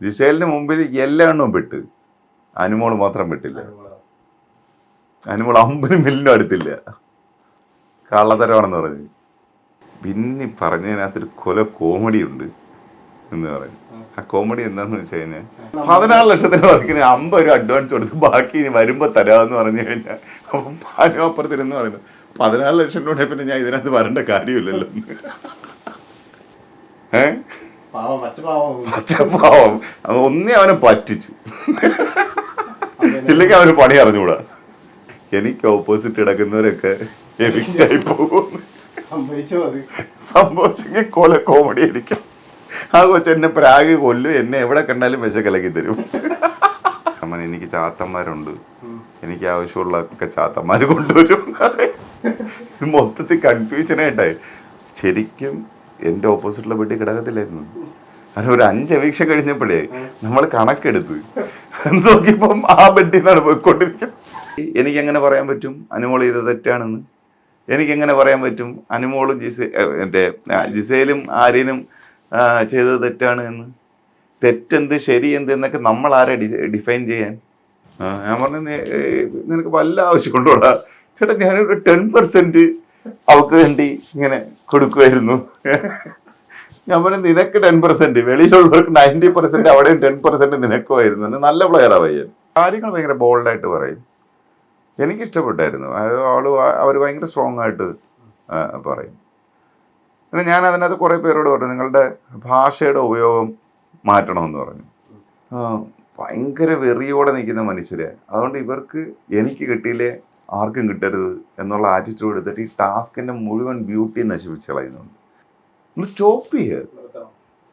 ജിസേലിന് മുമ്പിൽ എല്ലാ എണ്ണവും വിട്ട് അനുമോൾ മാത്രം വിട്ടില്ല അനുമോൾ അമ്പത് മില്ലിനും അടുത്തില്ല. കള്ളത്തരമാണെന്ന് പറഞ്ഞു. പിന്നെ പറഞ്ഞതിനകത്തൊരു കൊല കോമഡി ഉണ്ട് എന്ന് പറഞ്ഞു. ആ കോമഡി എന്താന്ന് വെച്ച് കഴിഞ്ഞാൽ പതിനാറ് ലക്ഷത്തിന് വർക്കിന് അമ്പത് രൂപ അഡ്വാൻസ് കൊടുത്ത് ബാക്കി ഇനി വരുമ്പോ തരാമെന്ന് പറഞ്ഞു കഴിഞ്ഞാൽ അപ്പം പാനും അപ്പുറത്തിരുന്ന് പറയുന്നു. പതിനാല് ലക്ഷം രൂപ പിന്നെ ഞാൻ ഇതിനകത്ത് വരേണ്ട കാര്യമില്ലല്ലോ. ഏഹ് പച്ചപ്പാവം അത് ഒന്നേ അവനെ പറ്റിച്ചു. ഇല്ലെങ്കിൽ അവന് പണി അറിഞ്ഞൂടാ. എനിക്ക് ഓപ്പോസിറ്റ് കിടക്കുന്നവരൊക്കെ എവിക്റ്റായി പോകും. സംഭവിച്ചെങ്കിൽ കൊല കോമഡി ആയിരിക്കും. ആ കൊച്ചു എന്നെ പ്രാഗ് കൊല്ലും. എന്നെ എവിടെ കണ്ടാലും വിശ കലക്കി തരും. അമ്മൻ എനിക്ക് ചാത്തന്മാരുണ്ട്. എനിക്ക് ആവശ്യമുള്ളതൊക്കെ ചാത്തന്മാർ കൊണ്ടുവരും. മൊത്തത്തിൽ കൺഫ്യൂഷനായിട്ടായി ശരിക്കും എന്റെ ഓപ്പോസിറ്റുള്ള വീട്ടിൽ കിടക്കത്തില്ലായിരുന്നു. അങ്ങനെ ഒരു അഞ്ച് അപേക്ഷ കഴിഞ്ഞപ്പോഴേ നമ്മൾ കണക്കെടുത്ത്. നോക്കിയപ്പം ആ ബെഡിൽ നിന്നാണ് പോയിക്കൊണ്ടിരിക്കുന്നത്. എനിക്കെങ്ങനെ പറയാൻ പറ്റും? അനുമോൾ ചെയ്ത് തെറ്റാണെന്ന്. എനിക്ക് എങ്ങനെ പറയാൻ പറ്റും? അനുമോളും ജിസേ എന്റെ ജിസയിലും ആര്യനും ചെയ്തത് തെറ്റാണ് എന്ന്. തെറ്റെന്ത് ശരി എന്ത് എന്നൊക്കെ നമ്മൾ ആരെ ഡിഫൈൻ ചെയ്യാൻ? ഞാൻ പറഞ്ഞു നിനക്ക് വല്ല ആവശ്യം ആവശ്യമുണ്ടോടാ ചേട്ടാ ഞാനൊരു ടെൻ പെർസെന്റ് അവക്ക് വേണ്ടി ഇങ്ങനെ കൊടുക്കുമായിരുന്നു ഞാൻ പറഞ്ഞു നിനക്ക് ടെൻ പെർസെന്റ് വെളിയിലുള്ളവർക്ക് നയന്റി പെർസെന്റ് അവിടെയും ടെൻ പെർസെന്റ് നിനക്കുമായിരുന്നു. നല്ല പ്ലെയറാ പയ്യൻ. കാര്യങ്ങൾ ഭയങ്കര ബോൾഡായിട്ട് പറയും. എനിക്കിഷ്ടപ്പെട്ടായിരുന്നു. അവൾ അവർ ഭയങ്കര സ്ട്രോങ് ആയിട്ട് പറയും. പിന്നെ ഞാൻ അതിനകത്ത് കുറേ പേരോട് പറഞ്ഞു നിങ്ങളുടെ ഭാഷയുടെ ഉപയോഗം മാറ്റണമെന്ന് പറഞ്ഞു. ഭയങ്കര വെറിയോടെ നിൽക്കുന്ന മനുഷ്യരെ. അതുകൊണ്ട് ഇവർക്ക് എനിക്ക് കിട്ടിയില്ലേ ആർക്കും കിട്ടരുത് എന്നുള്ള ആറ്റിറ്റ്യൂഡ് എടുത്തിട്ട് ഈ ടാസ്കിന്റെ മുഴുവൻ ബ്യൂട്ടി നശിപ്പിച്ച് കളയുന്നുണ്ട്. ഒന്ന് സ്റ്റോപ്പ് ചെയ്യുക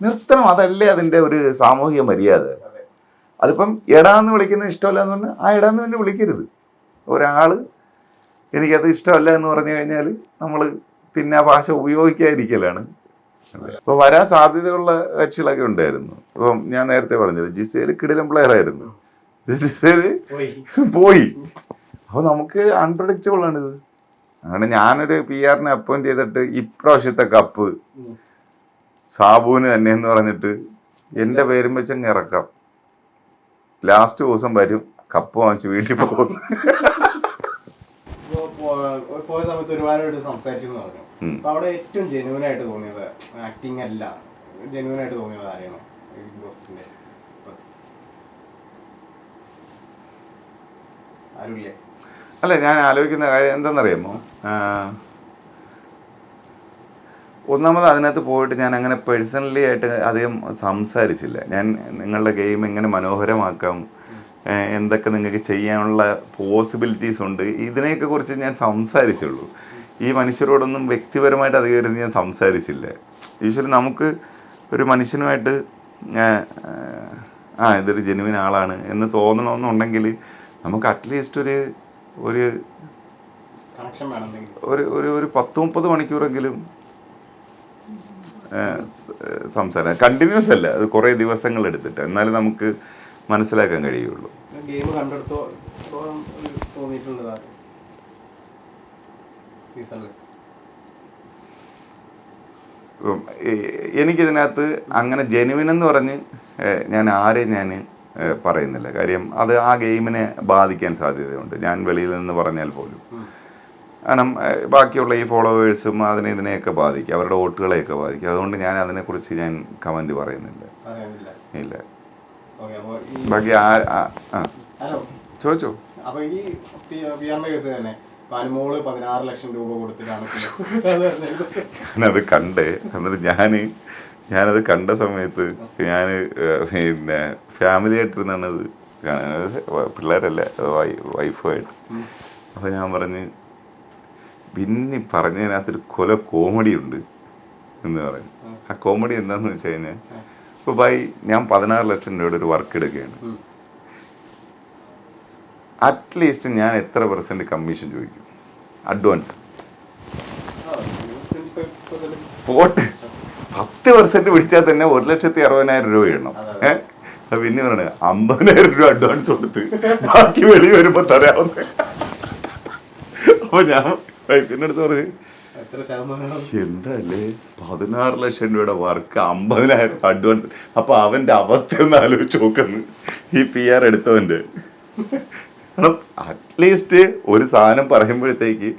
നിർത്തണം. അതല്ലേ അതിന്റെ ഒരു സാമൂഹിക മര്യാദ. അതെ. അതിപ്പം എടാന്ന് വിളിക്കുന്നത് ഇഷ്ടമല്ല എന്ന് പറഞ്ഞാൽ ആ എടാന്ന് തന്നെ വിളിക്കരുത്. ഒരാൾ എനിക്കത് ഇഷ്ടമല്ല എന്ന് പറഞ്ഞു കഴിഞ്ഞാൽ നമ്മൾ പിന്നെ ആ ഭാഷ ഉപയോഗിക്കാതിരിക്കലാണ്. അപ്പോൾ വരാൻ സാധ്യതയുള്ള കക്ഷികളൊക്കെ ഉണ്ടായിരുന്നു. ഇപ്പം ഞാൻ നേരത്തെ പറഞ്ഞത് ജിസേൽ കിടിലം പ്ലെയർ ആയിരുന്നു. ജിസേൽ പോയി. പോയി. അപ്പോൾ നമുക്ക് അൺപ്രഡിക്റ്റബിൾ ആണിത് അങ്ങനെ ഞാനൊരു പി ആറിനെ അപ്പോയിന്റ് ചെയ്തിട്ട് ഇപ്രാവശ്യത്തെ കപ്പ്. സാബുവിന് തന്നെ എന്ന് പറഞ്ഞിട്ട് എന്റെ പേരും വെച്ചങ്ങ് ഇറക്കാം. ലാസ്റ്റ് ദിവസം വരും കപ്പ് വാങ്ങിച്ച് വീട്ടിൽ പോകും. ആരുല്ലേ പോ- പോയ സമയത്ത് ഒരുപാട് സംസാരിച്ചെന്ന് സംസാരിച്ചു എന്ന് പറഞ്ഞു. ഉം. അപ്പൊ അവിടെ ഏറ്റവും ജെന്യൂൻ ആയിട്ട് തോന്നിയത് ആക്ടിങ് അല്ല. ജെന്യൂൻ ആയിട്ട് തോന്നിയത് ആരെയാണ്? ബിഗ് ബോസിന്റെ ആരുമില്ലേ? അല്ല ഞാൻ ആലോചിക്കുന്ന കാര്യം എന്തെന്നറിയാമോ? ഒന്നാമത് അതിനകത്ത് പോയിട്ട് ഞാൻ അങ്ങനെ പേഴ്സണലി ആയിട്ട് അധികം സംസാരിച്ചില്ല. ഞാൻ നിങ്ങളുടെ ഗെയിം എങ്ങനെ മനോഹരമാക്കാം എന്തൊക്കെ നിങ്ങൾക്ക് ചെയ്യാനുള്ള പോസിബിലിറ്റീസ് ഉണ്ട് ഇതിനെയൊക്കെ കുറിച്ച് ഞാൻ സംസാരിച്ചുള്ളൂ. ഈ മനുഷ്യരോടൊന്നും വ്യക്തിപരമായിട്ട് അധികം ഞാൻ സംസാരിച്ചില്ല. യൂഷ്വലി നമുക്ക് ഒരു മനുഷ്യനുമായിട്ട് ആ ഇതൊരു ജെനുവിൻ ആളാണ് എന്ന് തോന്നണമെന്നുണ്ടെങ്കിൽ നമുക്ക് അറ്റ്ലീസ്റ്റ് ഒരു ഒരു ഒരു ഒരു ഒരു പത്ത് മുപ്പത് മണിക്കൂറെങ്കിലും സംസാരം കണ്ടിന്യൂസ് അല്ല അത് കുറേ ദിവസങ്ങൾ എടുത്തിട്ട്. എന്നാലും നമുക്ക് മനസ്സിലാക്കാൻ കഴിയുള്ളൂ. എനിക്കിതിനകത്ത് അങ്ങനെ ജെനുവിൻ എന്ന് പറഞ്ഞ് ഞാൻ ആരെയും ഞാൻ പറയുന്നില്ല. കാര്യം അത് ആ ഗെയിമിനെ ബാധിക്കാൻ സാധ്യതയുണ്ട്. ഞാൻ വെളിയിൽ നിന്ന് പറഞ്ഞാൽ പോലും. കാരണം ബാക്കിയുള്ള ഈ ഫോളോവേഴ്സും അതിനെ ഇതിനെയൊക്കെ ബാധിക്കും. അവരുടെ വോട്ടുകളെയൊക്കെ ബാധിക്കും. അതുകൊണ്ട് ഞാൻ അതിനെക്കുറിച്ച് ഞാൻ കമന്റ് പറയുന്നില്ല. ഇല്ല. ബാക്കി ആ ചോദിച്ചോ. അപ്പൊ ഈ കേസ് തന്നെ പതിനാറ് ലക്ഷം രൂപ കൊടുത്തിട്ടാണ്. ഞാനത് കണ്ട്. എന്നിട്ട് ഞാൻ ഞാനത് കണ്ട സമയത്ത് ഞാൻ പിന്നെ ഫാമിലി ആയിട്ടിരുന്നാണ് അത്. പിള്ളേരല്ല വൈഫുമായിട്ട്. അപ്പോൾ ഞാൻ പറഞ്ഞ് പിന്നെ പറഞ്ഞതിനകത്തൊരു കൊല കോമഡി ഉണ്ട് എന്ന് പറഞ്ഞു. ആ കോമഡി എന്താണെന്ന് വെച്ച് കഴിഞ്ഞാൽ ഇപ്പോൾ ബൈ ഞാൻ പതിനാറ് ലക്ഷം രൂപയുടെ ഒരു വർക്ക് എടുക്കുകയാണ്. അറ്റ്ലീസ്റ്റ് ഞാൻ എത്ര പെർസെന്റ് കമ്മീഷൻ ചോദിക്കും? അഡ്വാൻസ് ആ, 25% പോട്ട്. പത്ത് പെർസെന്റ് പിടിച്ചാൽ തന്നെ ഒരു ലക്ഷത്തി അറുപതിനായിരം രൂപ ഇടണം ഏഹ് പിന്നെ പറയണേ അമ്പതിനായിരം രൂപ അഡ്വാൻസ് കൊടുത്ത് ബാക്കി വെളി വരുമ്പോ തരാവുന്ന. അപ്പൊ ഞാൻ വൈഫിന്റെ അടുത്ത് പറഞ്ഞു എന്തല്ലേ? പതിനാറ് ലക്ഷം രൂപയുടെ വർക്ക് അമ്പതിനായിരം അഡ്വാൻസ് അപ്പൊ അവന്റെ അവസ്ഥ ഒന്ന് ആലോചിച്ച് നോക്കുന്നു. ഈ പി ആർ എടുത്തവന്റെ. അറ്റ്ലീസ്റ്റ് ഒരു സാധനം പറയുമ്പോഴത്തേക്ക്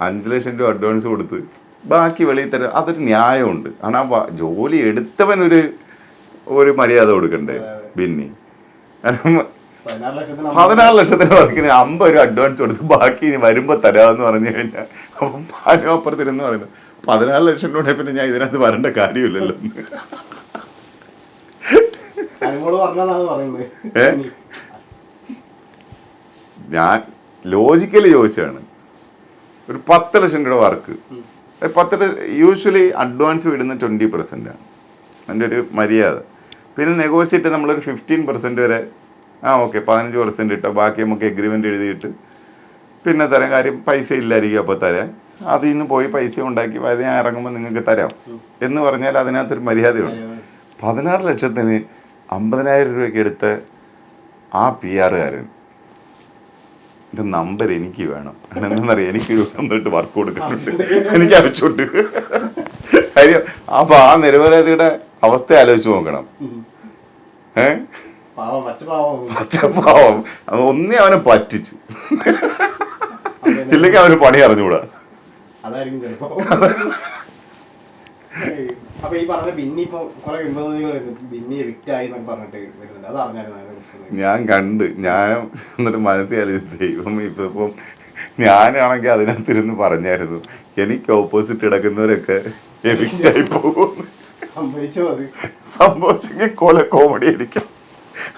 അഞ്ച് ലക്ഷം രൂപ അഡ്വാൻസ് കൊടുത്ത് ബാക്കി വെളിയിൽ തരും അതൊരു ന്യായമുണ്ട്. കാരണം ആ ജോലി എടുത്തവൻ ഒരു ഒരു മര്യാദ കൊടുക്കണ്ടേ? ബിന്നി. കാരണം പതിനാറ് ലക്ഷത്തിന് വർക്കിന് അമ്പത് രൂപ അഡ്വാൻസ് കൊടുത്ത് ബാക്കി ഇനി വരുമ്പോ തരാമെന്ന് പറഞ്ഞു കഴിഞ്ഞാൽ അപ്പം പാലും അപ്പുറത്തിരുന്ന് പറയുന്നത് പതിനാല് ലക്ഷം രൂപ പിന്നെ ഞാൻ ഇതിനകത്ത് വരേണ്ട കാര്യമില്ലല്ലോ. ഞാൻ ലോജിക്കലി ചോദിച്ചാണ് ഒരു പത്ത് ലക്ഷം രൂപ വർക്ക് പത്ത് യൂഷ്വലി അഡ്വാൻസ് വിടുന്ന ട്വന്റി പെർസെന്റ് ആണ്. അതിന്റെ ഒരു മര്യാദ. പിന്നെ നെഗോഷിയേറ്റ് നമ്മളൊരു ഫിഫ്റ്റീൻ പെർസെന്റ് വരെ ആ ഓക്കെ പതിനഞ്ച് പെർസെന്റ് ഇട്ടോ ബാക്കി നമുക്ക് എഗ്രിമെന്റ് എഴുതിയിട്ട് പിന്നെ തരാം. കാര്യം പൈസ ഇല്ലായിരിക്കും അപ്പോൾ തരാം അതിൽ നിന്ന് പോയി പൈസ ഉണ്ടാക്കി വരെ ഞാൻ ഇറങ്ങുമ്പോൾ നിങ്ങൾക്ക് തരാം. എന്ന് പറഞ്ഞാൽ അതിനകത്തൊരു മര്യാദയുണ്ട്. പതിനാറ് ലക്ഷത്തിന് അമ്പതിനായിരം രൂപയ്ക്ക് എടുത്ത ആ പി ആറുകാരൻ എന്റെ നമ്പർ എനിക്ക് വേണം. എന്നറിയാം എനിക്ക് തൊട്ട് വർക്ക് കൊടുക്കാനുണ്ട്. എനിക്ക് ആവശ്യമുണ്ട്. കാര്യം അപ്പൊ ആ നിരപരാധിയുടെ അവസ്ഥ ആലോചിച്ച് നോക്കണം. ഏ? പാവം പച്ച പാവം. പച്ചപ്പാവം അത് ഒന്നേ അവനെ പറ്റിച്ചു. ഇല്ലെങ്കിൽ അവന് പണി അറിഞ്ഞുകൂടാ. അതായിരിക്കും അപ്പൊ ഈ പറഞ്ഞ ബിന്നി ഇപ്പൊ കുറെ വിമതകൾ ബിന്നി ആയി എന്നൊക്കെ പറഞ്ഞിട്ട് വരുന്നുണ്ട്. അത് അറിഞ്ഞായിരുന്നു? ഞാൻ കണ്ട്. ഞാൻ എന്നിട്ട് മനസ്സിലായി ദൈവം ഇപ്പൊ ഇപ്പം ഞാനാണെങ്കിൽ അതിനകത്തിരുന്ന് പറഞ്ഞായിരുന്നു. എനിക്ക് ഓപ്പോസിറ്റ് കിടക്കുന്നവരൊക്കെ എവിക്റ്റായി പോകും സംഭവിച്ചെങ്കിൽ കൊല കോമഡി ആയിരിക്കും.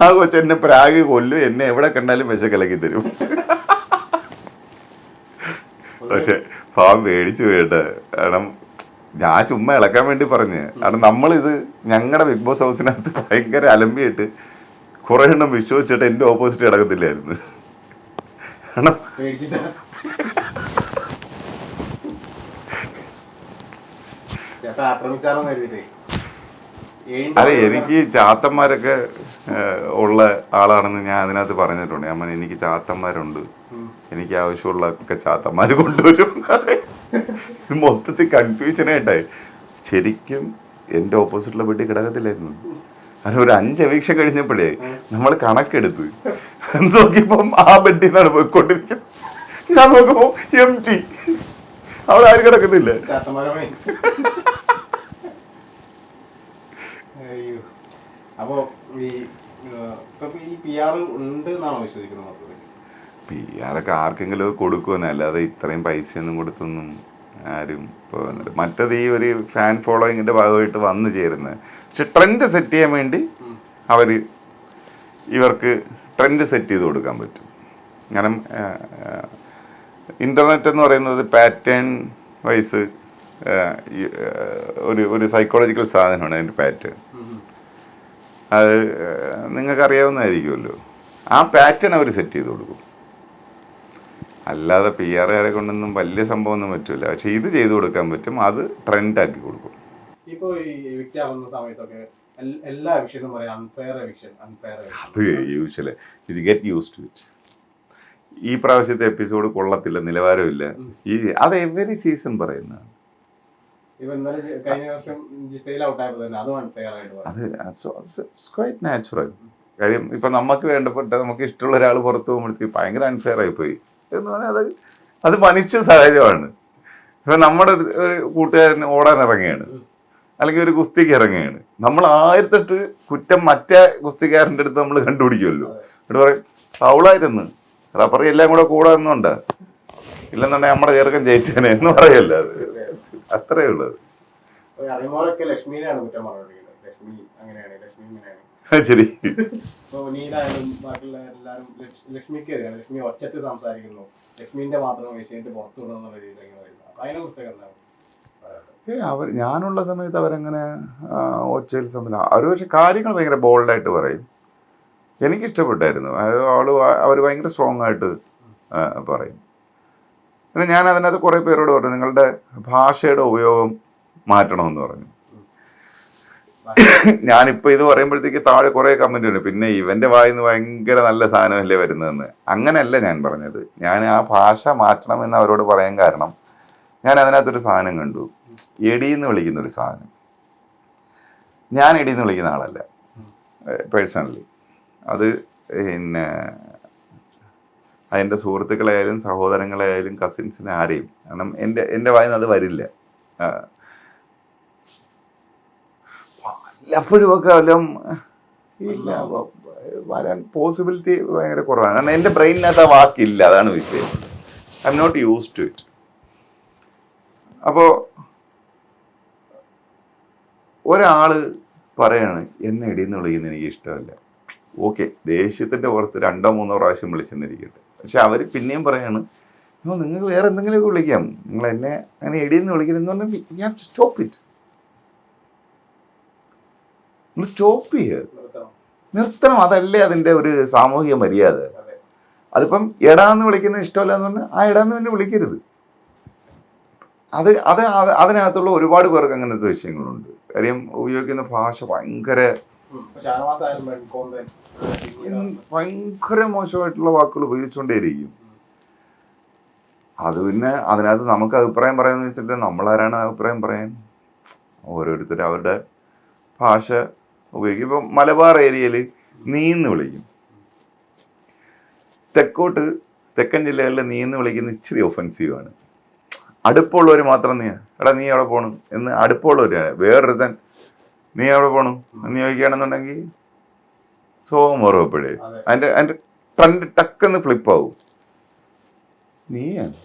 ആ കൊച്ചു എന്നെ പ്രാഗ് കൊല്ലും. എന്നെ എവിടെ കണ്ടാലും വിശ കലക്കി തരും. പക്ഷെ പാവം പേടിച്ചു പോയിട്ട് കാരണം ഞാൻ ചുമ്മാ ഇളക്കാൻ വേണ്ടി പറഞ്ഞ്. കാരണം നമ്മളിത് ഞങ്ങളുടെ ബിഗ് ബോസ് ഹൗസിനകത്ത് ഭയങ്കര അലമ്പിയായിട്ട് കുറെ എണ്ണം വിശ്വസിച്ചിട്ട് എന്റെ ഓപ്പോസിറ്റ് കിടക്കത്തില്ലായിരുന്നു. കാരണം അതെ എനിക്ക് ചാത്തന്മാരൊക്കെ ഉള്ള ആളാണെന്ന് ഞാൻ അതിനകത്ത് പറഞ്ഞിട്ടുണ്ട്. അമ്മ എനിക്ക് ചാത്തന്മാരുണ്ട്. എനിക്ക് ആവശ്യമുള്ള ഒക്കെ ചാത്തന്മാർ കൊണ്ടുവരും. മൊത്തത്തിൽ കൺഫ്യൂഷനായിട്ടായി ശരിക്കും എന്റെ ഓപ്പോസിറ്റുള്ള വീട്ടിൽ കിടക്കത്തില്ലായിരുന്നു. കാരണം ഒരു അഞ്ച് അപേക്ഷ കഴിഞ്ഞപ്പോഴേ നമ്മൾ കണക്കെടുത്ത്. നോക്കിയപ്പം ആ ബെഡിൽ നിന്നാണ് പോയിക്കൊണ്ടിരിക്കുന്നത്. ഞാൻ നോക്കുമ്പോൾ എം ടി അവിടെ ആരും കിടക്കുന്നില്ല. അപ്പോ ഈ പി ആർ ഉണ്ട് എന്നാണോ വിശ്വസിക്കുന്നത് മൊത്തത്തിൽ? പി. ആറൊക്കെ ആർക്കെങ്കിലും കൊടുക്കുമെന്ന് അല്ലാതെ ഇത്രയും പൈസയൊന്നും കൊടുത്തൊന്നും ആരും പോകുന്നില്ല മറ്റത് ഈ ഒരു ഫാൻ ഫോളോയിങ്ങിന്റെ ഭാഗമായിട്ട് വന്നു ചേരുന്നത്. പക്ഷെ ട്രെൻഡ് സെറ്റ് ചെയ്യാൻ വേണ്ടി അവർ ഇവർക്ക് ട്രെൻഡ് സെറ്റ് ചെയ്ത് കൊടുക്കാൻ പറ്റും. കാരണം ഇന്റർനെറ്റ് എന്ന് പറയുന്നത് പാറ്റേൺ വൈസ് ഒരു ഒരു സൈക്കോളജിക്കൽ സാധനമാണ് അതിന്റെ പാറ്റേൺ അത് നിങ്ങൾക്ക് അറിയാവുന്നതായിരിക്കുമല്ലോ ആ പാറ്റേൺ അവർ സെറ്റ് ചെയ്ത് കൊടുക്കും. അല്ലാതെ പി ആർ ആരെ കൊണ്ടൊന്നും വലിയ സംഭവമൊന്നും പറ്റില്ല പക്ഷെ ഇത് ചെയ്തു കൊടുക്കാൻ പറ്റും. അത് ട്രെൻഡ് ആക്കി കൊടുക്കും. ഇപ്പോ ഈ എവിക്റ്റ് സമയത്തൊക്കെ എല്ലാ എവിക്ഷനും പറയും. അൺഫെയർ എവിക്ഷൻ അൺഫെയർ അത് യൂഷ്വൽ ഇത് ഗെറ്റ് യൂസ് ടു ഇറ്റ് ഈ പ്രാവശ്യത്തെ എപ്പിസോഡ് കൊള്ളത്തില്ല നിലവാരമില്ല. ഈ അത് എവറി സീസൺ പറയുന്നതാണ്. കാര്യം ഇപ്പൊ നമുക്ക് വേണ്ടപ്പെട്ട നമുക്ക് ഇഷ്ടമുള്ള ഒരാൾ പുറത്തു പോകുമ്പോഴത്തേക്ക് ഭയങ്കര അൺഫെയർ ആയിപ്പോയി എന്ന് പറഞ്ഞാൽ അത് അത് മനുഷ്യ സഹജമാണ്. ഇപ്പൊ നമ്മുടെ ഒരു കൂട്ടുകാരൻ ഓടാൻ ഇറങ്ങുകയാണ്. അല്ലെങ്കിൽ ഒരു ഗുസ്തിക്ക് ഇറങ്ങുകയാണ്. നമ്മൾ ആയിരത്തെട്ട് കുറ്റം മറ്റേ കുസ്തിക്കാരന്റെ അടുത്ത് നമ്മൾ കണ്ടുപിടിക്കുമല്ലോ. എന്നിട്ട് പറയും ഫൗളായിരുന്നു. റബ്ബറി എല്ലാം കൂടെ കൂടെ എന്നുണ്ട് ഇല്ലെന്നുണ്ടെങ്കിൽ നമ്മുടെ ചെറുക്കൻ ജയിച്ചേനെ എന്ന് പറയല്ല അത്. അത്രേ ഉള്ളത് ലക്ഷ്മിയിലാണ് കുറ്റം പറഞ്ഞിരിക്കുന്നത് ലക്ഷ്മി അങ്ങനെയാണ് ലക്ഷ്മി ഇങ്ങനെയാണ്. ശരി. ഇപ്പൊ നീലായാലും ബാക്കിയുള്ള എല്ലാവരും ലക്ഷ്മിക്ക് ലക്ഷ്മി ഒച്ചത്തിൽ സംസാരിക്കുന്നു. ലക്ഷ്മിന്റെ മാത്രം വിഷയത്തിൽ പുറത്തു വിടുന്നു രീതിയിലേക്ക് വരുന്നു. അപ്പൊ അതിനെ കുറിച്ചൊക്കെ എന്താണ്? ഏ അവർ ഞാനുള്ള സമയത്ത് അവരങ്ങനെ ഒച്ചയിൽ സംബന്ധം അവർ പക്ഷെ കാര്യങ്ങൾ ഭയങ്കര ബോൾഡായിട്ട് പറയും. എനിക്കിഷ്ടപ്പെട്ടായിരുന്നു. ആൾ അവർ ഭയങ്കര സ്ട്രോങ് ആയിട്ട് പറയും. പിന്നെ ഞാൻ അതിനകത്ത് കുറേ പേരോട് പറഞ്ഞു നിങ്ങളുടെ ഭാഷയുടെ ഉപയോഗം മാറ്റണമെന്ന് പറഞ്ഞു. ഞാനിപ്പോൾ ഇത് പറയുമ്പോഴത്തേക്ക് താഴെ കുറേ കമന്റ് ഉണ്ട് പിന്നെ ഇവന്റെ വായിന്ന് ഭയങ്കര നല്ല സാധനമല്ലേ വരുന്നതെന്ന്. അങ്ങനെയല്ല ഞാൻ പറഞ്ഞത്. ഞാൻ ആ ഭാഷ മാറ്റണമെന്ന് അവരോട് പറയാൻ കാരണം ഞാൻ അതിനകത്തൊരു സാധനം കണ്ടു. എടീന്ന് വിളിക്കുന്ന ഒരു സാധനം. ഞാൻ എടീന്ന് വിളിക്കുന്ന ആളല്ല. പേഴ്സണലി അത് പിന്നെ അതിന്റെ സുഹൃത്തുക്കളായാലും സഹോദരങ്ങളായാലും കസിൻസിനെ ആരെയും കാരണം എന്റെ എന്റെ വായിന്ന് അത് വരില്ല. ഒക്കെ വല്ലതും ഇല്ല വരാൻ പോസിബിലിറ്റി ഭയങ്കര കുറവാണ്. കാരണം എന്റെ ബ്രെയിനിനകത്ത് ആ വാക്കില്ല അതാണ് വിഷയം. I'm not use to it അപ്പോൾ ഒരാൾ പറയാണ് എന്നെ ഇടീന്ന് വിളിക്കുന്നത് എനിക്ക് ഇഷ്ടമല്ല ഓക്കെ ദേഷ്യത്തിന്റെ പുറത്ത് രണ്ടോ മൂന്നോ പ്രാവശ്യം വിളിച്ചെന്നിരിക്കട്ടെ. പക്ഷെ അവർ പിന്നെയും പറയാണ് നിങ്ങൾ നിങ്ങൾക്ക് വേറെ എന്തെങ്കിലുമൊക്കെ വിളിക്കാം. നിങ്ങൾ എന്നെ അങ്ങനെ ഇടിയെന്ന് വിളിക്കരുതെന്ന് പറഞ്ഞാൽ you have to stop it നിങ്ങൾ സ്റ്റോപ്പ് ചെയ്യുക നിർത്തണം. അതല്ലേ അതിന്റെ ഒരു സാമൂഹിക മര്യാദ. അതെ. അതിപ്പം എടാന്ന് വിളിക്കുന്ന ഇഷ്ടമല്ല എന്ന് പറഞ്ഞാൽ ആ എടാന്ന് തന്നെ വിളിക്കരുത്. അത് അത് അത് അതിനകത്തുള്ള ഒരുപാട് പേർക്ക് അങ്ങനത്തെ വിഷയങ്ങളുണ്ട്. കാര്യം ഉപയോഗിക്കുന്ന ഭാഷ ഭയങ്കര ഭയങ്കര മോശമായിട്ടുള്ള വാക്കുകൾ ഉപയോഗിച്ചുകൊണ്ടേയിരിക്കും. അത് പിന്നെ അതിനകത്ത് നമുക്ക് അഭിപ്രായം പറയാന്ന് വെച്ചിട്ട് നമ്മളാരാണ് അഭിപ്രായം പറയാൻ? ഓരോരുത്തരും അവരുടെ ഭാഷ ഉപയോഗിക്കും. ഇപ്പം മലബാർ ഏരിയയിൽ നീന്ന് വിളിക്കും. തെക്കോട്ട് തെക്കൻ ജില്ലകളിൽ നീന്ന് വിളിക്കുന്ന ഇച്ചിരി ഒഫൻസീവാണ് അടുപ്പമുള്ളവർ മാത്രം നീ എടാ നീ എവിടെ പോകണം എന്ന് അടുപ്പമുള്ളവർ വേറൊരുത്തൻ നീ എവിടെ പോകണം എന്ന് ചോദിക്കുകയാണെന്നുണ്ടെങ്കിൽ സോമം ഓർവപ്പോഴേ അതെ. അതിന്റെ അതിന്റെ ട്രെൻഡ് ടക്കെന്ന് ഫ്ലിപ്പാവും നീയാണ്.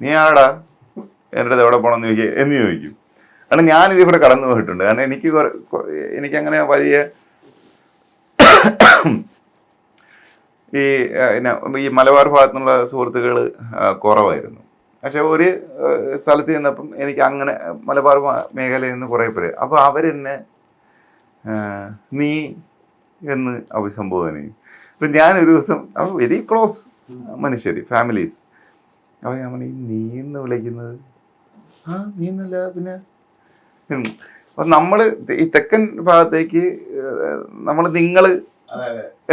നീയാ നീ ആടാ എന്റെ എവിടെ പോകണമെന്ന് ചോദിക്കുക എന്ന് ചോദിക്കും. കാരണം ഞാൻ ഇതിവിടെ കടന്നു പോയിട്ടുണ്ട്. കാരണം എനിക്ക് എനിക്ക് അങ്ങനെ വലിയ ഈ ഈ മലബാർ ഭാഗത്തു നിന്നുള്ള സുഹൃത്തുക്കൾ കുറവായിരുന്നു. പക്ഷെ ഒരു സ്ഥലത്ത് ചെന്നപ്പം എനിക്ക് അങ്ങനെ മലബാർ മേഖലയിൽ നിന്ന് കുറേ പേര്. അപ്പോൾ അവരെന്നെ നീ എന്ന് അഭിസംബോധന ചെയ്യും ഞാൻ ഒരു ദിവസം വെരി ക്ലോസ് മനുഷ്യർ ഫാമിലീസ്. അപ്പോൾ ഞാൻ നീ എന്ന് വിളിക്കുന്നത്? ആ നീ എന്നല്ല പിന്നെ അപ്പം നമ്മൾ ഈ തെക്കൻ ഭാഗത്തേക്ക് നമ്മൾ നിങ്ങൾ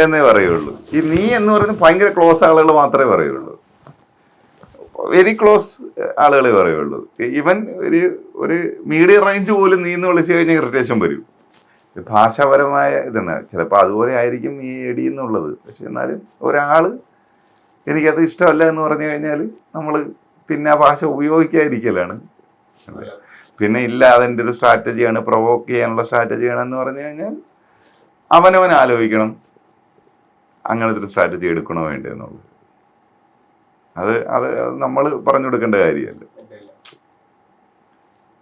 എന്നേ പറയുള്ളൂ. ഈ നീ എന്ന് പറയുന്നത് ഭയങ്കര ക്ലോസ് ആളുകൾ മാത്രമേ പറയുള്ളൂ. വെരി ക്ലോസ് ആളുകളെ പറയുള്ളൂ. ഈവൻ ഒരു ഒരു മീഡിയം റേഞ്ച് പോലും നീ എന്ന് വിളിച്ചു കഴിഞ്ഞാൽ ഇറിറ്റേഷൻ വരും. ഭാഷാപരമായ ഇതാണ്. ചിലപ്പോൾ അതുപോലെ ആയിരിക്കും ഈ എടി എന്നുള്ളത്. പക്ഷെ എന്നാലും ഒരാൾ എനിക്കത് ഇഷ്ടമല്ല എന്ന് പറഞ്ഞു കഴിഞ്ഞാൽ നമ്മൾ പിന്നെ ആ ഭാഷ ഉപയോഗിക്കാതിരിക്കലാണ്. പിന്നെ ഇല്ല അതെന്റെ ഒരു സ്ട്രാറ്റജിയാണ് പ്രൊവോക്ക് ചെയ്യാനുള്ള സ്ട്രാറ്റജിയാണ് എന്ന് പറഞ്ഞു കഴിഞ്ഞാൽ അവനവൻ ആലോചിക്കണം അങ്ങനത്തെ ഒരു സ്ട്രാറ്റജി എടുക്കണോ വേണ്ടേ എന്നുള്ളത് അത് അത് നമ്മൾ പറഞ്ഞു കൊടുക്കേണ്ട കാര്യമല്ല.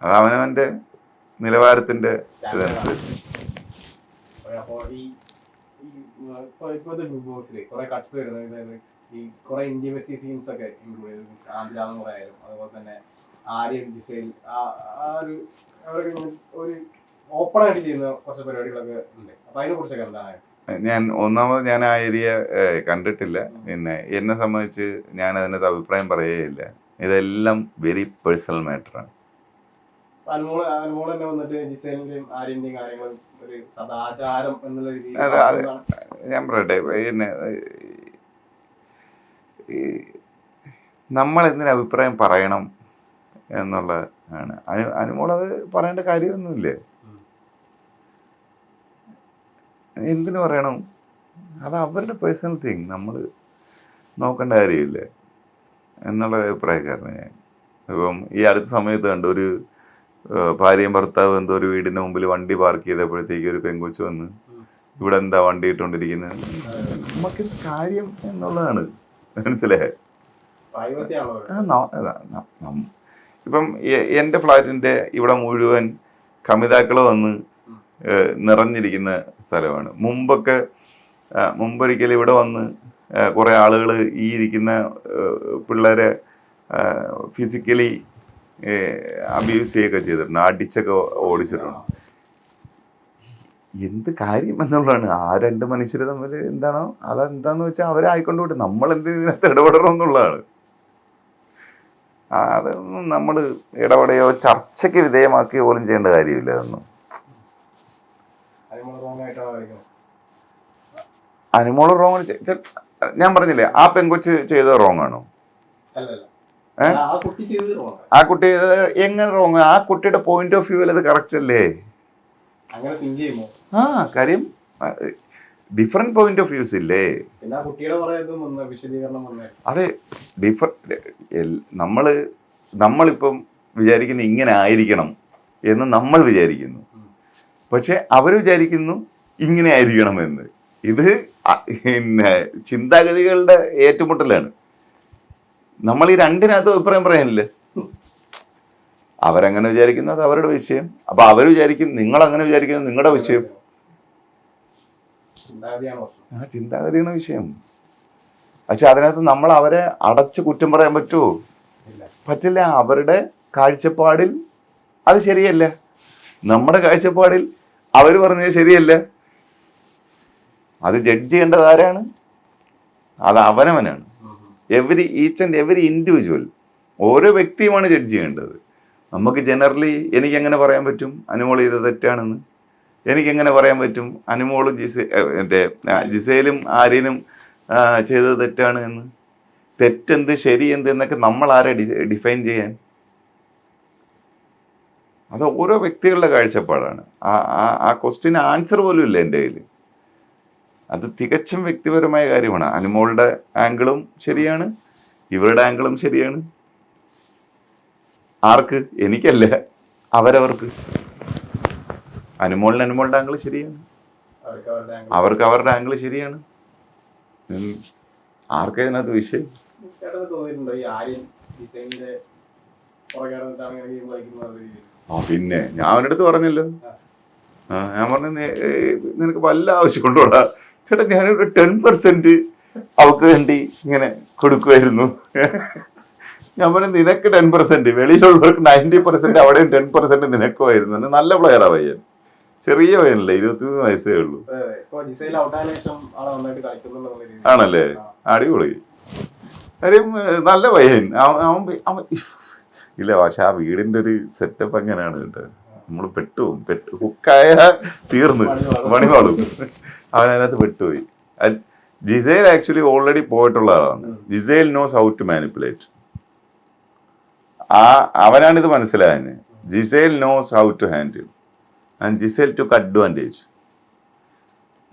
അത് അവനവന്റെ നിലവാരത്തിന്റെ ഇതനുസരിച്ച് ഈ കുറെ ഇന്ത്യൻ സീൻസ് ഒക്കെ ഇൻക്ലൂഡ് ചെയ്തു ആന്ധ്ര എന്ന് അതുപോലെ തന്നെ ആര്യൻ ജിസൈൽ ആ ഒരു അവരൊക്കെ ഒരു ഓപ്പൺ ആയിട്ട് ചെയ്യുന്ന കുറച്ച് പരിപാടികളൊക്കെ ഉണ്ട്. അപ്പൊ അതിനെ കുറിച്ചൊക്കെ എന്താണ്? ഞാൻ ഒന്നാമത് ഞാൻ ആ ഏരിയ കണ്ടിട്ടില്ല. പിന്നെ എന്നെ സംബന്ധിച്ച് ഞാൻ അതിനകത്ത് അഭിപ്രായം പറയുകയില്ല. ഇതെല്ലാം വെരി പേഴ്സണൽ മാറ്ററാണ്. ഞാൻ പറയട്ടെ പിന്നെ നമ്മൾ എന്തിനു അഭിപ്രായം പറയണം എന്നുള്ള ആണ് അനു അനുമോളത് പറയേണ്ട കാര്യമൊന്നുമില്ലേ? എന്തിനു പറയണം? അത് അവരുടെ പേഴ്സണൽ തിങ് നമ്മൾ നോക്കേണ്ട കാര്യമില്ല? എന്നുള്ള അഭിപ്രായക്കാരനാണ് ഞാൻ. ഇപ്പം ഈ അടുത്ത സമയത്ത് കണ്ട് ഒരു ഭാര്യയും ഭർത്താവ് എന്തോ ഒരു വീടിന്റെ മുമ്പിൽ വണ്ടി പാർക്ക് ചെയ്തപ്പോഴത്തേക്ക് ഒരു പെങ്കുച്ചു വന്ന് ഇവിടെ എന്താ വണ്ടി ഇട്ടുകൊണ്ടിരിക്കുന്നത് നമുക്ക് കാര്യം എന്നുള്ളതാണ്. മനസ്സിലായേ? ഇപ്പം എന്റെ ഫ്ലാറ്റിന്റെ ഇവിടെ മുഴുവൻ കമിതാക്കൾ വന്ന് നിറഞ്ഞിരിക്കുന്ന സ്ഥലമാണ്. മുമ്പൊക്കെ മുമ്പൊരിക്കൽ ഇവിടെ വന്ന് കുറേ ആളുകൾ ഈ ഇരിക്കുന്ന പിള്ളേരെ ഫിസിക്കലി അബ്യൂസ് ചെയ്യുകയൊക്കെ ചെയ്തിട്ടുണ്ട്. അടിച്ചൊക്കെ ഓടിച്ചിട്ടുണ്ട്. എന്ത് കാര്യം എന്നുള്ളതാണ്. ആ രണ്ട് മനുഷ്യർ തമ്മിൽ എന്താണോ അതെന്താന്ന് വെച്ചാൽ അവരായിക്കൊണ്ട് ആയിക്കൊണ്ട് നമ്മൾ എന്ത് ഇതിനകത്ത് ഇടപെടണം എന്നുള്ളതാണ്. അതൊന്നും നമ്മൾ ഇടപെടുകയോ ചർച്ചയ്ക്ക് വിധേയമാക്കുകയോ പോലും ചെയ്യേണ്ട കാര്യമില്ല അതൊന്നും. അനുമോൾ റോങ് ഞാൻ പറഞ്ഞില്ലേ ആ പെങ്കൊച്ച് ചെയ്തത് റോങ് ആണോ? ആ കുട്ടി എങ്ങനെ റോങ് ആ കുട്ടിയുടെ പോയിന്റ് ഓഫ് വ്യൂ അത് കറക്റ്റ് അല്ലേ? ആ കാര്യം ഡിഫറെന്റ് പോയിന്റ് ഓഫ് വ്യൂസ് ഇല്ലേ? അതെ ഡിഫർ നമ്മൾ നമ്മളിപ്പം വിചാരിക്കുന്ന ഇങ്ങനെ ആയിരിക്കണം എന്ന് നമ്മൾ വിചാരിക്കുന്നു. പക്ഷെ അവർ വിചാരിക്കുന്നു ഇങ്ങനെ ആയിരിക്കണം എന്ന്. ഇത് പിന്നെ ചിന്താഗതികളുടെ ഏറ്റുമുട്ടലാണ്. നമ്മൾ ഈ രണ്ടിനകത്ത് അഭിപ്രായം പറയാനില്ല? അവരങ്ങനെ വിചാരിക്കുന്നത് അത് അവരുടെ വിഷയം. അപ്പൊ അവർ വിചാരിക്കും നിങ്ങൾ അങ്ങനെ വിചാരിക്കുന്നത് നിങ്ങളുടെ വിഷയം. ആ ചിന്താഗതിയാണ് വിഷയം. പക്ഷെ അതിനകത്ത് നമ്മൾ അവരെ അടച്ച് കുറ്റം പറയാൻ പറ്റുമോ പറ്റില്ല. അവരുടെ കാഴ്ചപ്പാടിൽ അത് ശരിയല്ല. നമ്മുടെ കാഴ്ചപ്പാടിൽ അവർ പറഞ്ഞത് ശരിയല്ല. അത് ജഡ്ജ് ചെയ്യേണ്ടത് ആരാണ്? അത് അവനവനാണ്. Every each and every individual ഓരോ വ്യക്തിയുമാണ് ജഡ്ജ് ചെയ്യേണ്ടത്. നമുക്ക് ജനറലി എനിക്ക് എങ്ങനെ പറയാൻ പറ്റും? അനുമോൾ ഇത് തെറ്റാണെന്ന്. എനിക്കെങ്ങനെ പറയാൻ പറ്റും? അനുമോളും ജിസേ എന്റെ ജിസയിലും ആര്യനും ചെയ്തത് തെറ്റാണ് എന്ന്? തെറ്റെന്ത് ശരി എന്ത് എന്നൊക്കെ നമ്മൾ ആരെ ഡിഫൈൻ ചെയ്യാൻ? അത് ഓരോ വ്യക്തികളുടെ കാഴ്ചപ്പാടാണ്. ആ ആ- ക്വസ്റ്റ്യന് ആൻസർ പോലും ഇല്ല എന്റെ കയ്യിൽ അത് തികച്ചും വ്യക്തിപരമായ കാര്യമാണ്. അനുമോളുടെ ആംഗിളും ശരിയാണ്. ഇവരുടെ ആംഗിളും ശരിയാണ്. ആർക്ക്? എനിക്കല്ല. അവരവർക്ക്. അനുമോളിന് അനുമോളുടെ ആംഗിൾ ശരിയാണ്. അവർക്ക് അവരുടെ ആംഗിൾ ആംഗിൾ ശരിയാണ്. ആർക്കും ഇതിനകത്ത് വിഷയം? ആ പിന്നെ. ഞാൻ അവന്റെ അടുത്ത് പറഞ്ഞല്ലോ. ആ. ഞാൻ പറഞ്ഞു നിനക്ക് വല്ല ആവശ്യം കൊണ്ടുപോടാ ചേട്ടാ ഞാനൊരു ടെൻ പെർസെന്റ് അവക്ക് വേണ്ടി ഇങ്ങനെ കൊടുക്കുമായിരുന്നു ഞാൻ പറഞ്ഞു നിനക്ക് ടെൻ പെർസെന്റ് വെളിയിലുള്ളവർക്ക് നയന്റി പെർസെന്റ് അവിടെയും ടെൻ പെർസെന്റ് നിനക്കുമായിരുന്നു. നല്ല പ്ലെയറാ പയ്യൻ. ചെറിയ പയ്യനല്ലേ ഇരുപത്തിമൂന്ന് വയസ്സേ ഉള്ളൂ. ആണല്ലേ? അടിപൊളി. കാര്യം നല്ല പയ്യൻ. അവൻ അവൻ ഇല്ല പക്ഷെ ആ വീടിന്റെ ഒരു സെറ്റപ്പ് അങ്ങനെയാണ് കേട്ടോ. നമ്മൾ പെട്ടുപോകും. പെട്ട് ഹുക്കായ തീർന്ന്. പാടും അവൻ അതിനകത്ത് പെട്ടുപോയി. ജിസേൽ ആക്ച്വലി ഓൾറെഡി പോയിട്ടുള്ള ആളാണ്. Gisele knows how to manipulate ആ അവനാണിത് ഇത് മനസ്സിലായത് Gisele knows how to handle and Gisele took advantage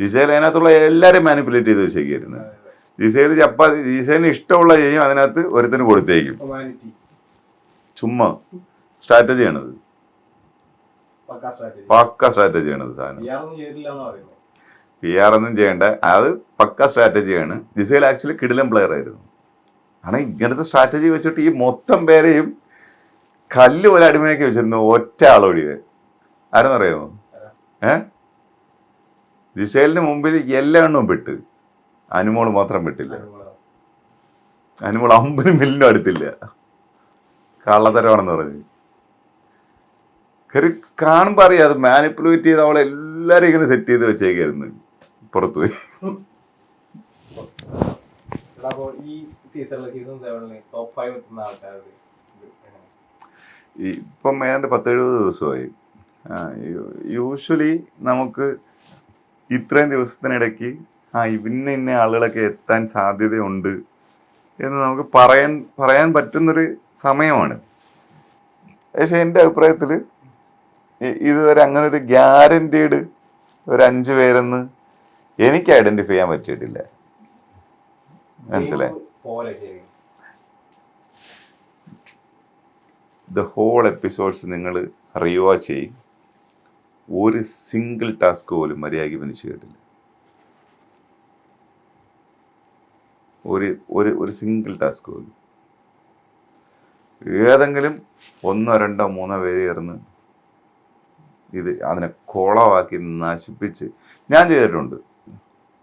Gisele അതിനകത്തുള്ള എല്ലാവരെയും മാനിപ്പുലേറ്റ് ചെയ്ത് വെച്ചേക്കായിരുന്നു. ജിസേൽ ചപ്പാത്തി ജിസേലിന് ഇഷ്ടമുള്ള ചെയ്യും അതിനകത്ത് ഒരുത്തിന് കൊടുത്തേക്കും. ചുമ്മാ സ്ട്രാറ്റജിയാണത് പക്കാ സ്ട്രാറ്റജിയാണത് സാധനം. പി ആർ ഒന്നും ചെയ്യേണ്ട. അത് പക്ക സ്ട്രാറ്റജിയാണ് ജിസേൽ ആക്ച്വലി കിടിലൻ പ്ലെയർ ആയിരുന്നു. ആണ് ഇങ്ങനത്തെ സ്ട്രാറ്റജി വെച്ചിട്ട് ഈ മൊത്തം പേരെയും കല്ല് പോലെ അടിമയാക്കി വെച്ചിരുന്നു ഒറ്റ ആളൊഴികെ ആരെന്നറിയാമോ ഏ? ജിസേലിന് മുമ്പിൽ എല്ലാ എണ്ണവും വിട്ട് അനുമോൾ മാത്രം വിട്ടില്ല അനുമോൾ അമ്പത് മില്ലിനും അടുത്തില്ല. കള്ളത്തരമാണെന്ന് പറഞ്ഞു. കയറി കാണുമ്പോ അറിയാം അത് മാനിപ്പുലേറ്റ് ചെയ്ത് അവളെ എല്ലാരും ഇങ്ങനെ സെറ്റ് ചെയ്ത് വെച്ചേക്കായിരുന്നു. പുറത്തു പോയി. ഈ സീസൺ ടോപ്പ് ഫൈവ് എത്തുന്ന ഇപ്പം ഏതാണ്ട് പത്തെഴുപത് ദിവസമായി. യൂഷ്വലി നമുക്ക് ഇത്രയും ദിവസത്തിനിടയ്ക്ക് ആ ഇന്ന ഇന്ന ആളുകളൊക്കെ എത്താൻ സാധ്യതയുണ്ട് എന്ന് നമുക്ക് പറയാൻ പറയാൻ പറ്റുന്നൊരു സമയമാണ്. പക്ഷെ എന്റെ അഭിപ്രായത്തിൽ ഇതുവരെ അങ്ങനെ ഒരു ഗ്യാരന്റീഡ് ഒരു അഞ്ച് പേരെന്ന് എനിക്ക് ഐഡന്റിഫൈ ചെയ്യാൻ പറ്റിയിട്ടില്ല. മനസ്സിലായി? ദ ഹോൾ എപ്പിസോഡ്സ് നിങ്ങൾ റിവാച്ച് ചെയ്യും. ഒരു സിംഗിൾ ടാസ്ക് പോലും മര്യാദയ്ക്ക് ഫിനിഷ് കേട്ടില്ല. ഒരു ഒരു ഒരു സിംഗിൾ ടാസ്ക് പോലും. ഏതെങ്കിലും ഒന്നോ രണ്ടോ മൂന്നോ പേര് ചേർന്ന് ഇത് അതിനെ കുളമാക്കി നശിപ്പിച്ച് ഞാൻ ചെയ്തിട്ടുണ്ട്.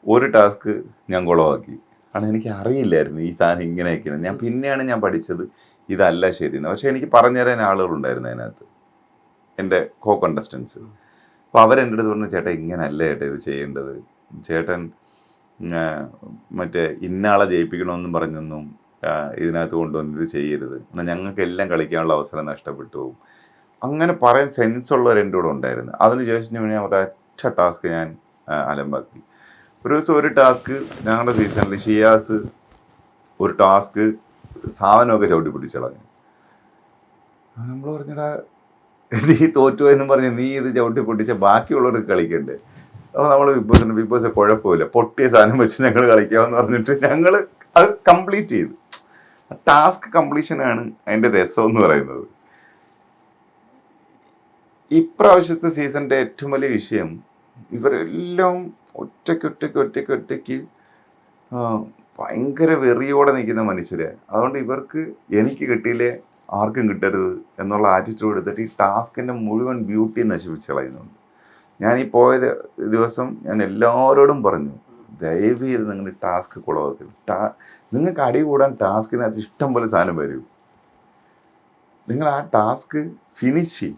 ഒരു ടാസ്ക് ഞാൻ കുളമാക്കി കാരണം എനിക്ക് അറിയില്ലായിരുന്നു ഈ സാധനം ഇങ്ങനെയൊക്കെയാണ്. ഞാൻ പിന്നെയാണ് ഞാൻ പഠിച്ചത് ഇതല്ല ശരിയെന്ന്. പക്ഷെ എനിക്ക് പറഞ്ഞുതരാൻ ആളുകളുണ്ടായിരുന്നു അതിനകത്ത്. എന്റെ കോ കണ്ടസ്റ്റൻസ് അപ്പോൾ അവരെന്റെ അടുത്ത് പറഞ്ഞു ചേട്ടാ ഇങ്ങനല്ല ചേട്ടാ ഇത് ചെയ്യേണ്ടത്? ചേട്ടൻ മറ്റേ ഇന്നാളെ ജയിപ്പിക്കണമെന്നും പറഞ്ഞൊന്നും ഇതിനകത്ത് കൊണ്ടുവന്ന് ഇത് ചെയ്യരുത്. എന്നാൽ ഞങ്ങൾക്ക് എല്ലാം കളിക്കാനുള്ള അവസരം നഷ്ടപ്പെട്ടു അങ്ങനെ പറയാൻ സെൻസ് ഉള്ളവർ എന്റെ കൂടെ ഉണ്ടായിരുന്നു അതിനുശേഷം ഞാൻ ഒരൊറ്റ ടാസ്ക് ഞാൻ അലമ്പാക്കി. ഒരു ദിവസം ഒരു ടാസ്ക് ഞങ്ങളുടെ സീസണിൽ ഷിയാസ് ഒരു ടാസ്ക് സാധനമൊക്കെ ചവിട്ടി പിടിച്ചളഞ്ഞു നമ്മൾ പറഞ്ഞടാ നീ തോറ്റു എന്നും പറഞ്ഞ് നീ ഇത് ചവിട്ടി പൊട്ടിച്ച ബാക്കിയുള്ളവർക്ക് കളിക്കണ്ട്? അപ്പോൾ നമ്മൾ ബിഗ് ബോസ് ബിഗ് ബോസ് കുഴപ്പമില്ല. പൊട്ടിയ സാധനം വെച്ച് ഞങ്ങൾ കളിക്കാമെന്ന് പറഞ്ഞിട്ട് ഞങ്ങൾ അത് കംപ്ലീറ്റ് ചെയ്തു. ടാസ്ക് കംപ്ലീഷനാണ് അതിന്റെ രസം എന്ന് പറയുന്നത്. ഇപ്രാവശ്യത്തെ സീസണിന്റെ ഏറ്റവും വലിയ വിഷയം ഇവരെല്ലാം ഒറ്റയ്ക്ക് ഒറ്റയ്ക്ക് ഒറ്റയ്ക്ക് ഒറ്റയ്ക്ക് ഭയങ്കര വെറിയോടെ നിൽക്കുന്ന മനുഷ്യരെ. അതുകൊണ്ട് ഇവർക്ക് എനിക്ക് കിട്ടിയില്ലേ ആർക്കും കിട്ടരുത് എന്നുള്ള ആറ്റിറ്റ്യൂഡ് എടുത്തിട്ട് ഈ ടാസ്കിന്റെ മുഴുവൻ ബ്യൂട്ടി നശിപ്പിച്ച് കളയുന്നുണ്ട്. ഞാൻ ഈ പോയ ദിവസം ഞാൻ എല്ലാവരോടും പറഞ്ഞു ദയവ് ചെയ്ത് നിങ്ങൾ ടാസ്ക് കുളവാക്കരുത്. ടാ നിങ്ങൾക്ക് അടി കൂടാൻ ടാസ്കിനകത്ത് ഇഷ്ടം പോലെ സാധനം വരും. നിങ്ങൾ ആ ടാസ്ക് ഫിനിഷ് ചെയ്യും.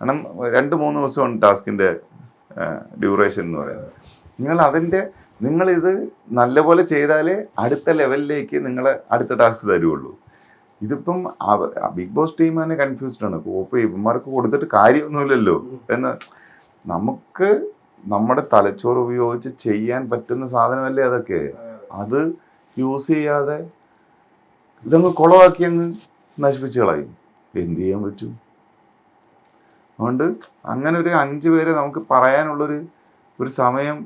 കാരണം രണ്ട് മൂന്ന് ദിവസമാണ് ടാസ്കിന്റെ ഡ്യൂറേഷൻ എന്ന് പറയുന്നത്. നിങ്ങൾ അതിന്റെ നിങ്ങളിത് നല്ലപോലെ ചെയ്താലേ അടുത്ത ലെവലിലേക്ക് നിങ്ങളെ അടുത്ത ടാസ്ക് തരുള്ളൂ. ഇതിപ്പം ബിഗ് ബോസ് ടീം തന്നെ കൺഫ്യൂസ്ഡ് ആണ്. കോപ്പ് ഇവന്മാർക്ക് കൊടുത്തിട്ട് കാര്യമൊന്നുമില്ലല്ലോ. എന്ന് നമുക്ക് നമ്മുടെ തലച്ചോറ് ഉപയോഗിച്ച് ചെയ്യാൻ പറ്റുന്ന സാധനമല്ലേ അതൊക്കെ? അത് യൂസ് ചെയ്യാതെ ഇതങ്ങ് കുളമാക്കി അങ്ങ് നശിപ്പിച്ച് കളയും. എന്ത് ചെയ്യാൻ പറ്റും? അതുകൊണ്ട് അങ്ങനെ ഒരു അഞ്ച് പേരെ നമുക്ക് പറയാനുള്ളൊരു ഒരു സമയം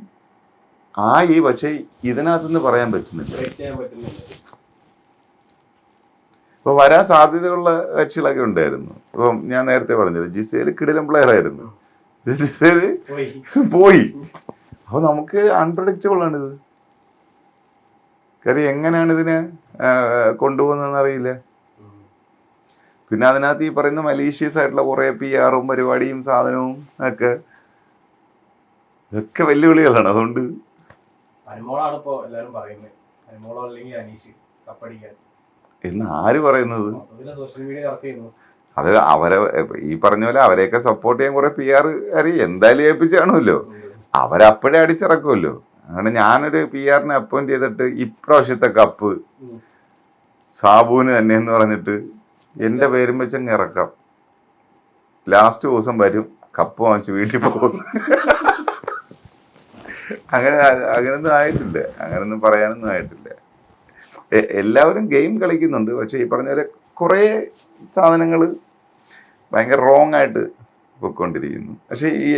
ആയി. പക്ഷേ ഇതിനകത്തുനിന്ന് പറയാൻ പറ്റുന്നില്ല. ഇപ്പൊ വരാൻ സാധ്യതയുള്ള കക്ഷികളൊക്കെ ഉണ്ടായിരുന്നു. അപ്പം ഞാൻ നേരത്തെ പറഞ്ഞത് ജിസേൽ കിടിലം പ്ലെയർ ആയിരുന്നു. ജിസേൽ പോയി. പോയി. അപ്പൊ നമുക്ക് അൺപ്രഡിക്റ്റബിൾ ആണിത് കാര്യം എങ്ങനെയാണ് ഇതിനെ കൊണ്ടുപോകുന്നതെന്ന് അറിയില്ല. പിന്നെ അതിനകത്ത് ഈ പറയുന്ന മലീഷ്യസ് ആയിട്ടുള്ള കുറേ പി ആറും പരിപാടിയും സാധനവും ഒക്കെ ഇതൊക്കെ വെല്ലുവിളികളാണ്. അതുകൊണ്ട് അനുമോളാണ് എല്ലാവരും പറയുന്നത്. അനുമോളോ അല്ലെങ്കിൽ അനീഷ് കപ്പടിക്കാൻ. എന്ന് ആര് പറയുന്നത്? അത് അവരെ ഈ പറഞ്ഞ പോലെ അവരെയൊക്കെ സപ്പോർട്ട് ചെയ്യാൻ കുറെ പി ആർ അറിയാം എന്തായാലും ഏൽപ്പിച്ചാണല്ലോ. അവരപ്പോഴേ അടിച്ചിറക്കുമല്ലോ അങ്ങനെ ഞാനൊരു പി ആറിനെ അപ്പോയിന്റ് ചെയ്തിട്ട് ഇപ്രാവശ്യത്തെ കപ്പ്. സാബുവിന് തന്നെ എന്ന് പറഞ്ഞിട്ട് എന്റെ പേരും വെച്ചങ്ങ് ഇറക്കാം. ലാസ്റ്റ് ദിവസം വരും കപ്പ് വാങ്ങിച്ച് വീട്ടിൽ പോകും. അങ്ങനെ അങ്ങനൊന്നും ആയിട്ടില്ല. അങ്ങനൊന്നും പറയാനൊന്നും ആയിട്ടില്ല. എല്ലാവരും ഗെയിം കളിക്കുന്നുണ്ട്. പക്ഷേ ഈ പറഞ്ഞ പോലെ കുറേ സാധനങ്ങൾ ഭയങ്കര റോങ് ആയിട്ട് പൊയ്ക്കൊണ്ടിരിക്കുന്നു. പക്ഷേ ഈ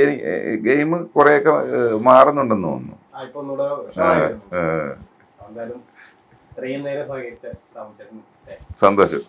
ഗെയിം കുറേയൊക്കെ മാറുന്നുണ്ടെന്ന് തോന്നുന്നു. സന്തോഷം.